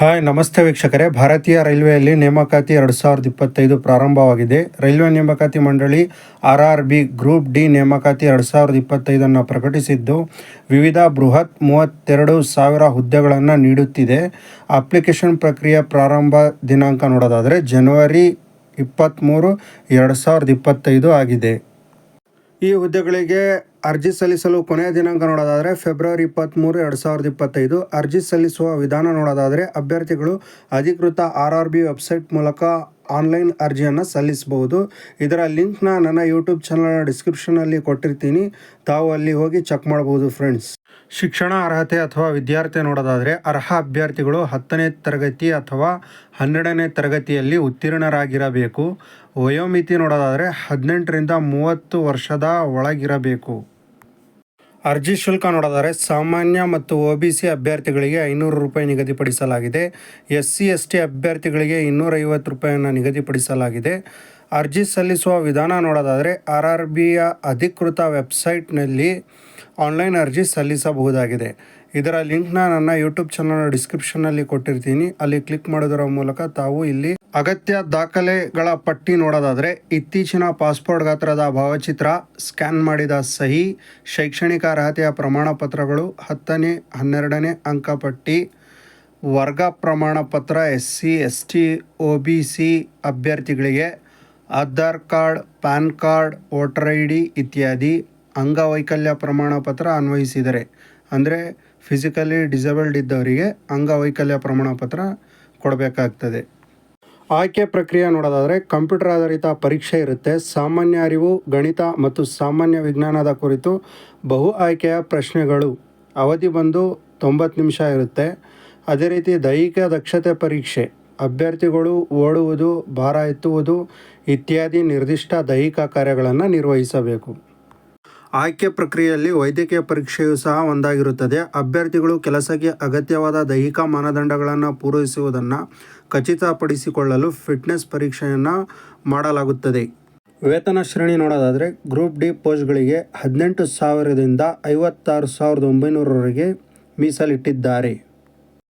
Hi, ನಮಸ್ತೆ ವೀಕ್ಷಕರೇ. ಭಾರತೀಯ ರೈಲ್ವೆಯಲ್ಲಿ ನೇಮಕಾತಿ ಎರಡು ಸಾವಿರದ ಇಪ್ಪತ್ತೈದು ಪ್ರಾರಂಭವಾಗಿದೆ. ರೈಲ್ವೆ ನೇಮಕಾತಿ ಮಂಡಳಿ R R B group D ನೇಮಕಾತಿ ಎರಡು ಸಾವಿರದ ಇಪ್ಪತ್ತೈದನ್ನು ಪ್ರಕಟಿಸಿದ್ದು, ವಿವಿಧ ಬೃಹತ್ ಮೂವತ್ತೆರಡು ಸಾವಿರ ಹುದ್ದೆಗಳನ್ನು ನೀಡುತ್ತಿದೆ. ಅಪ್ಲಿಕೇಶನ್ ಪ್ರಕ್ರಿಯೆ ಪ್ರಾರಂಭ ದಿನಾಂಕ ನೋಡೋದಾದರೆ, ಜನವರಿ ಇಪ್ಪತ್ತ್ಮೂರು ಎರಡು ಸಾವಿರದ ಇಪ್ಪತ್ತೈದು ಆಗಿದೆ. ಈ ಹುದ್ದೆಗಳಿಗೆ ಅರ್ಜಿ ಸಲ್ಲಿಸಲು ಕೊನೆಯ ದಿನಾಂಕ ನೋಡೋದಾದರೆ ಫೆಬ್ರವರಿ ಇಪ್ಪತ್ತ್ಮೂರು ಎರಡು ಸಾವಿರದ ಇಪ್ಪತ್ತೈದು. ಅರ್ಜಿ ಸಲ್ಲಿಸುವ ವಿಧಾನ ನೋಡೋದಾದರೆ ಅಭ್ಯರ್ಥಿಗಳು ಅಧಿಕೃತ ಆರ್ ಆರ್ ಬಿ ವೆಬ್ಸೈಟ್ ಮೂಲಕ ಆನ್ಲೈನ್ ಅರ್ಜಿಯನ್ನು ಸಲ್ಲಿಸಬಹುದು. ಇದರ ಲಿಂಕ್ನ ನನ್ನ ಯೂಟ್ಯೂಬ್ ಚಾನಲ್ನ ಡಿಸ್ಕ್ರಿಪ್ಷನಲ್ಲಿ ಕೊಟ್ಟಿರ್ತೀನಿ. ತಾವು ಅಲ್ಲಿ ಹೋಗಿ ಚೆಕ್ ಮಾಡ್ಬೋದು ಫ್ರೆಂಡ್ಸ್ ಶಿಕ್ಷಣ ಅರ್ಹತೆ ಅಥವಾ ವಿದ್ಯಾರ್ಥಿ ನೋಡೋದಾದರೆ ಅರ್ಹ ಅಭ್ಯರ್ಥಿಗಳು ಹತ್ತನೇ ತರಗತಿ ಅಥವಾ ಹನ್ನೆರಡನೇ ತರಗತಿಯಲ್ಲಿ ಉತ್ತೀರ್ಣರಾಗಿರಬೇಕು. ವಯೋಮಿತಿ ನೋಡೋದಾದರೆ ಹದಿನೆಂಟರಿಂದ ಮೂವತ್ತು ವರ್ಷದ ಒಳಗಿರಬೇಕು. ಅರ್ಜಿ ಶುಲ್ಕ ನೋಡೋದಾದರೆ ಸಾಮಾನ್ಯ ಮತ್ತು ಒ ಬಿ ಸಿ ಅಭ್ಯರ್ಥಿಗಳಿಗೆ ಐನೂರು ರೂಪಾಯಿ ನಿಗದಿಪಡಿಸಲಾಗಿದೆ. ಎಸ್ ಸಿ ಎಸ್ ಟಿ ಅಭ್ಯರ್ಥಿಗಳಿಗೆ ಇನ್ನೂರೈವತ್ತು ರೂಪಾಯಿಯನ್ನು ನಿಗದಿಪಡಿಸಲಾಗಿದೆ. ಅರ್ಜಿ ಸಲ್ಲಿಸುವ ವಿಧಾನ ನೋಡೋದಾದರೆ ಆರ್ ಆರ್ ಬಿಯ ಅಧಿಕೃತ ವೆಬ್ಸೈಟ್ನಲ್ಲಿ ಆನ್ಲೈನ್ ಅರ್ಜಿ ಸಲ್ಲಿಸಬಹುದಾಗಿದೆ. ಇದರ ಲಿಂಕ್ನ ನನ್ನ ಯೂಟ್ಯೂಬ್ ಚಾನಲ್ನ ಡಿಸ್ಕ್ರಿಪ್ಷನ್ನಲ್ಲಿ ಕೊಟ್ಟಿರ್ತೀನಿ. ಅಲ್ಲಿ ಕ್ಲಿಕ್ ಮಾಡೋದರ ಮೂಲಕ ತಾವು ಇಲ್ಲಿ ಅಗತ್ಯ ದಾಖಲೆಗಳ ಪಟ್ಟಿ ನೋಡೋದಾದರೆ ಇತ್ತೀಚಿನ ಪಾಸ್ಪೋರ್ಟ್ ಗಾತ್ರದ ಭಾವಚಿತ್ರ, ಸ್ಕ್ಯಾನ್ ಮಾಡಿದ ಸಹಿ, ಶೈಕ್ಷಣಿಕ ಅರ್ಹತೆಯ ಪ್ರಮಾಣ ಪತ್ರಗಳು ಹತ್ತನೇ, ಹನ್ನೆರಡನೇ ಅಂಕಪಟ್ಟಿ ವರ್ಗ ಪ್ರಮಾಣ ಪತ್ರ S C S T O B C ಅಭ್ಯರ್ಥಿಗಳಿಗೆ Aadhaar card, PAN card, voter I D ಇತ್ಯಾದಿ ಅಂಗವೈಕಲ್ಯ ಪ್ರಮಾಣ ಪತ್ರ ಅನ್ವಯಿಸಿದರೆ. ಅಂದರೆ ಫಿಸಿಕಲಿ ಡಿಸೇಬಲ್ಡ್ ಇದ್ದವರಿಗೆ ಅಂಗವೈಕಲ್ಯ ಪ್ರಮಾಣ ಪತ್ರ ಕೊಡಬೇಕಾಗ್ತದೆ. ಆಯ್ಕೆ ಪ್ರಕ್ರಿಯೆ ನೋಡೋದಾದರೆ ಕಂಪ್ಯೂಟರ್ ಆಧಾರಿತ ಪರೀಕ್ಷೆ ಇರುತ್ತೆ. ಸಾಮಾನ್ಯ ಅರಿವು, ಗಣಿತ ಮತ್ತು ಸಾಮಾನ್ಯ ವಿಜ್ಞಾನದ ಕುರಿತು ಬಹು ಆಯ್ಕೆಯ ಪ್ರಶ್ನೆಗಳು. ಅವಧಿ ಬಂದು ತೊಂಬತ್ತು ನಿಮಿಷ ಇರುತ್ತೆ. ಅದೇ ರೀತಿ ದೈಹಿಕ ದಕ್ಷತೆ ಪರೀಕ್ಷೆ. ಅಭ್ಯರ್ಥಿಗಳು ಓಡುವುದು, ಭಾರ ಎತ್ತುವುದು ಇತ್ಯಾದಿ ನಿರ್ದಿಷ್ಟ ದೈಹಿಕ ಕಾರ್ಯಗಳನ್ನು ನಿರ್ವಹಿಸಬೇಕು. ಆಯ್ಕೆ ಪ್ರಕ್ರಿಯೆಯಲ್ಲಿ ವೈದ್ಯಕೀಯ ಪರೀಕ್ಷೆಯು ಸಹ ಒಂದಾಗಿರುತ್ತದೆ. ಅಭ್ಯರ್ಥಿಗಳು ಕೆಲಸಕ್ಕೆ ಅಗತ್ಯವಾದ ದೈಹಿಕ ಮಾನದಂಡಗಳನ್ನು ಪೂರೈಸುವುದನ್ನು ಖಚಿತಪಡಿಸಿಕೊಳ್ಳಲು ಫಿಟ್ನೆಸ್ ಪರೀಕ್ಷೆಯನ್ನು ಮಾಡಲಾಗುತ್ತದೆ. ವೇತನ ಶ್ರೇಣಿ ನೋಡೋದಾದರೆ ಗ್ರೂಪ್ ಡಿ ಪೋಸ್ಟ್ಗಳಿಗೆ ಹದಿನೆಂಟು ಸಾವಿರದಿಂದ ಐವತ್ತಾರು ಸಾವಿರದ ಒಂಬೈನೂರವರೆಗೆ ಮೀಸಲಿಟ್ಟಿದ್ದಾರೆ.